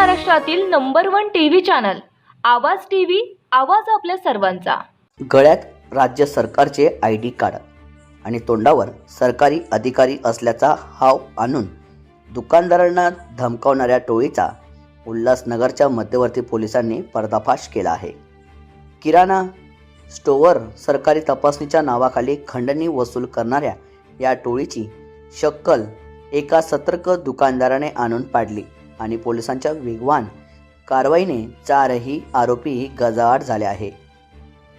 महाराष्ट्रातील number one TV channel Awaaz TV आवाज आपल्या सर्वांचा. गळ्यात राज्य सरकारचे आय डी कार्ड आणि तोंडावर सरकारी अधिकारी असल्याचा हाव आणून दुकानदारांना धमकावणाऱ्या टोळीचा उल्हासनगरच्या मध्यवर्ती पोलिसांनी पर्दाफाश केला आहे. किराणा स्टोअर सरकारी तपासणीच्या नावाखाली खंडणी वसूल करणाऱ्या या टोळीची शक्कल एका सतर्क दुकानदाराने आणून पाडली. आणि पोलिसांच्या वेगवान कारवाईने चारही आरोपी गजाआड झाले आहे.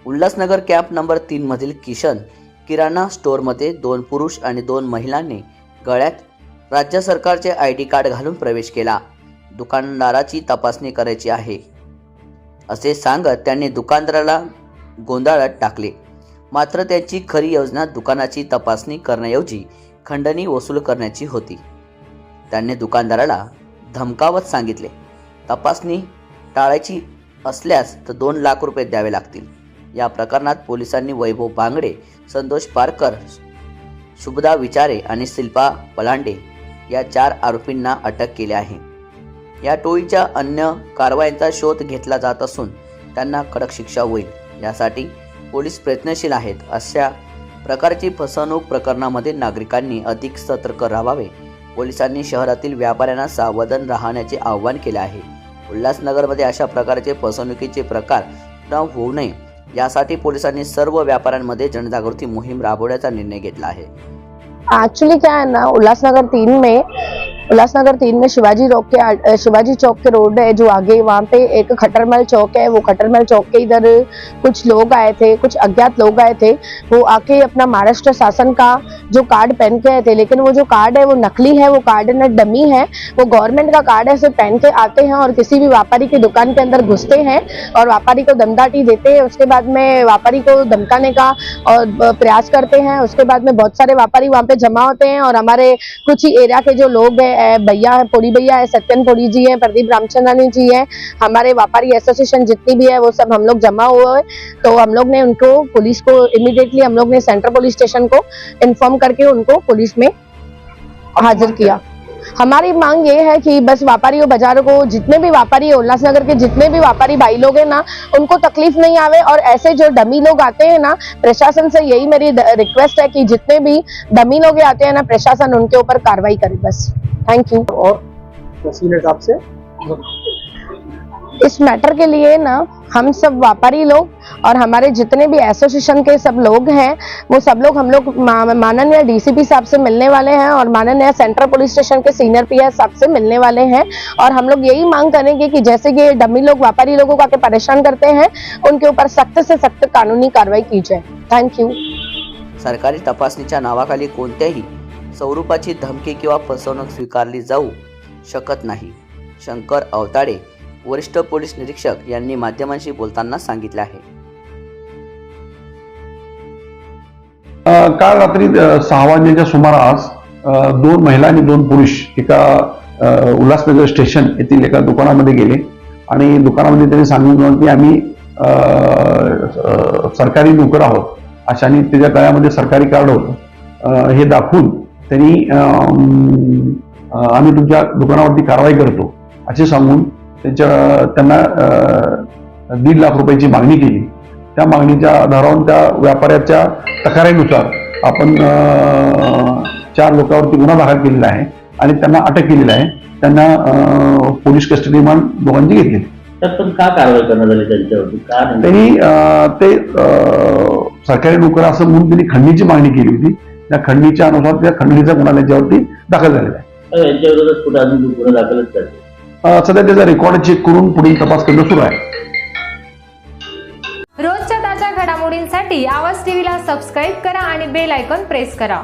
उल्हासनगर कॅम्प नंबर तीनमधील किशन किराणा स्टोअरमध्ये दोन पुरुष आणि दोन महिलांनी गळ्यात राज्य सरकारचे आय डी कार्ड घालून प्रवेश केला. दुकानदाराची तपासणी करायची आहे. असे सांगत त्यांनी दुकानदाराला गोंधळात टाकले. मात्र त्यांची खरी योजना दुकानाची तपासणी करण्याऐवजी खंडणी वसूल करण्याची होती. त्यांनी दुकानदाराला धमकावत सांगितले. तपासणी टाळायची असल्यास तर दोन लाख रुपये द्यावे लागतील. या प्रकरणात पोलिसांनी वैभव बांगडे संतोष पारकर शुभदा विचारे आणि शिल्पा पलांडे या चार आरोपींना अटक केली आहे. या टोळीच्या अन्य कारवायांचा शोध घेतला जात असून त्यांना कडक शिक्षा होईल. यासाठी पोलीस प्रयत्नशील आहेत अशा प्रकारची फसवणूक प्रकरणामध्ये नागरिकांनी अधिक सतर्क राहावे पोलिसांनी शहरातील व्यापाऱ्यांना सावधान राहण्याचे आवाहन केले आहे. उल्हासनगरमध्ये अशा प्रकारचे फसवणुकीचे प्रकार न होऊ नये यासाठी पोलिसांनी सर्व व्यापाऱ्यांमध्ये जनजागृती मोहीम राबवण्याचा निर्णय घेतला आहे. ऍक्च्युली क्या है ना उल्हासनगर तीन में उल्लासनगर तीन में शिवाजी रोड के शिवाजी चौक के रोड है, जो आगे वहाँ पे एक खटरमल चौक है, वो खटरमल चौक के इधर कुछ लोग आए थे, कुछ अज्ञात लोग आए थे, वो आके अपना महाराष्ट्र शासन का जो कार्ड पहन के आए थे, लेकिन वो जो कार्ड है, वो नकली है, वो कार्ड न डमी है, वो गवर्नमेंट का कार्ड है, सिर्फ़ पहन के आते हैं और किसी भी व्यापारी की दुकान के अंदर घुसते हैं और व्यापारी को दमदाटी देते हैं, उसके बाद में व्यापारी को धमकाने का और प्रयास करते हैं, उसके बाद में बहुत सारे व्यापारी वहाँ पे जमा होते हैं और हमारे कुछ ही एरिया के जो लोग हैं भैया है पोड़ी भैया है, सत्यन पोड़ी जी है, प्रदीप रामचंद्रानी जी है, हमारे व्यापारी एसोसिएशन जितनी भी है, वो सब हम लोग जमा हुए तो हम लोग ने उनको पुलिस को इमिडिएटली हम लोग ने सेंट्रल पुलिस स्टेशन को इन्फॉर्म करके उनको पुलिस में हाजिर किया। हमारी मांग ये है कि बस व्यापारियों, बाजारों को जितने भी व्यापारी उल्लासनगर के जितने भी व्यापारी भाई लोग हैं ना, उनको तकलीफ़ नहीं आवे और ऐसे जो डमी लोग आते हैं ना, प्रशासन से यही मेरी रिक्वेस्ट है कि जितने भी डमी लोग आते हैं ना, प्रशासन उनके ऊपर कार्रवाई करे बस। थैंक यू और तहसील से। इस मैटर के लिए ना हम सब व्यापारी लोग और हमारे जितने भी एसोसिएशन के सब लोग हैं वो सब लोग हम लोग माननीय डीसीपी साहब से मिलने वाले हैं और माननीय सेंट्रल पुलिस स्टेशन के सीनियर पीएस साहब से मिलने वाले हैं और हम लोग यही मांग करेंगे कि जैसे कि ये डमी लोग व्यापारी लोगों को आके परेशान करते हैं उनके ऊपर सख्त से सख्त कानूनी कार्रवाई की जाए। थैंक यू सरकारी तपासणीच्या नावाखाली कोणत्याही स्वरूपाची धमकी किंवा फसवणूक स्वीकारली जाऊ शकत नाही. शंकर अवताडे वरिष्ठ पोलीस निरीक्षक यांनी माध्यमांशी बोलताना सांगितले आहे. काल रात्री सहा वाजण्याच्या सुमारास दोन महिला आणि दोन पुरुष एका उल्हासनगर स्टेशन येथील एका दुकानामध्ये गेले आणि दुकानामध्ये त्यांनी सांगितलं की आम्ही सरकारी नोकर आहोत. अशाने त्याच्या गळ्यामध्ये सरकारी कार्ड होतं. हे दाखवून त्यांनी आम्ही तुमच्या दुकानावरती कारवाई करतो असे सांगून त्यांच्या त्यांना दीड लाख रुपयाची मागणी केली. त्या मागणीच्या आधारावर त्या व्यापाऱ्याच्या तक्रारीनुसार आपण चार लोकांवरती गुन्हा दाखल केलेला आहे आणि त्यांना अटक केलेली आहे. त्यांना पोलीस कस्टडी मान दोघांची घेतली. पण का कारवाई करण्यात आली त्यांच्यावरती? का नाही? त्यांनी ते सरकारी नोकर असं म्हणून त्यांनी खंडणीची मागणी केली होती. त्या खंडणीच्या अनुसार त्या खंडणीचा गुन्हा त्यांच्यावरती दाखल झालेला आहे. यांच्या विरोधात कुठे अजून गुन्हा दाखलच करते अं, सध्या त्याचा रेकॉर्ड चेक करून पुढील तपास करणं सुरू आहे. रोजच्या ताज्या घडामोडींसाठी आवाज टीव्हीला सबस्क्राईब करा आणि बेल आयकॉन प्रेस करा.